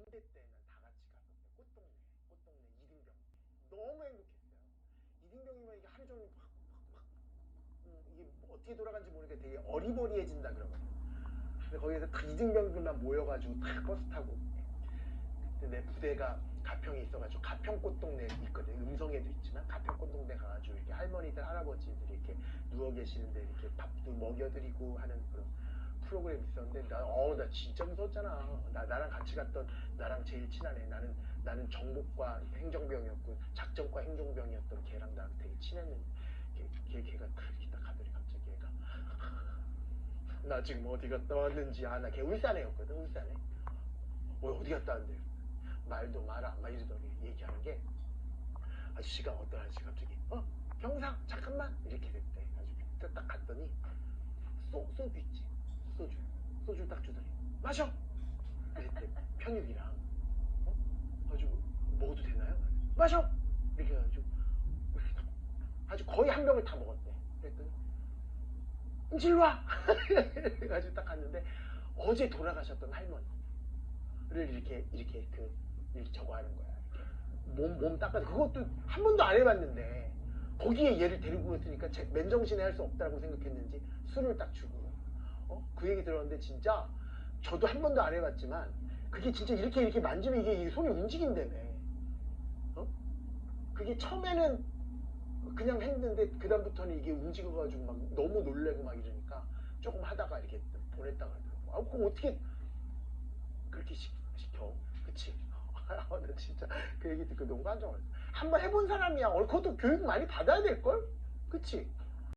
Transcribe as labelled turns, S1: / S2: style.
S1: 군대 때는 다 같이 갔었어요. 꽃동네, 꽃동네 이등병. 너무 행복했어요. 이등병이면 이게 하루 종일 막, 막, 막, 음, 이게 뭐 어떻게 돌아간지 모르니까 되게 어리버리해진다 그러거든요. 근데 거기에서 다 이등병들만 모여가지고 다 버스 타고. 근데 내 부대가 가평에 있어가지고 가평 꽃동네 있거든. 음성에도 있지만 가평 꽃동네 가가지고 이렇게 할머니들 할아버지들이 이렇게 누워 계시는데 이렇게 밥도 먹여드리고 하는 그런 프로그램 있었는데 나 어 나 진짜 무서웠잖아. 나 나랑 같이 갔던 나랑 제일 친한 애 나는 나는 정복과 행정병이었고 작전과 행정병이었던 걔랑 나랑 되게 친했는데 걔, 걔 걔가 이렇게 딱 가더니 갑자기 걔가 나 지금 어디 갔다 왔는지 아나 걔 울산애였거든 울산에. 왜 어디 갔다 왔는데? 말도 마라. 막 이러더니 얘기하는 게 아저씨가 어떤 아저씨 갑자기 어 경상 잠깐만! 이렇게 됐대. 아주 딱 갔더니 소, 소주 있지 소주. 소주 딱 주더니 마셔! 그랬대 평육이랑 어? 아주 먹어도 되나요? 마셔! 이렇게 해가지고 아주 거의 한 병을 다 먹었대. 그랬더니 일로 와! 그래가지고 딱 갔는데 어제 돌아가셨던 할머니를 이렇게 이렇게 그 이렇게 저거 하는 거야. 이렇게 몸, 몸 닦아 그것도 한 번도 안 해봤는데 거기에 얘를 데리고 있으니까 제- 맨정신에 할 수 없다고 생각했는지 술을 딱 주고 어? 그 얘기 들었는데 진짜 저도 한 번도 안 해봤지만 그게 진짜 이렇게 이렇게 만지면 이게 이 손이 움직인다며. 어? 그게 처음에는 그냥 했는데 그 다음부터는 이게 움직여가지고 막 너무 놀래고 막 이러니까 조금 하다가 이렇게 보냈다가 하더라고. 아 그럼 어떻게 그렇게 시, 시켜? 그치? 아, 나 진짜 그 얘기 듣고 너무 깜짝 놀랐어. 한번 해본 사람이야. 어, 그것도 교육 많이 받아야 될걸? 그치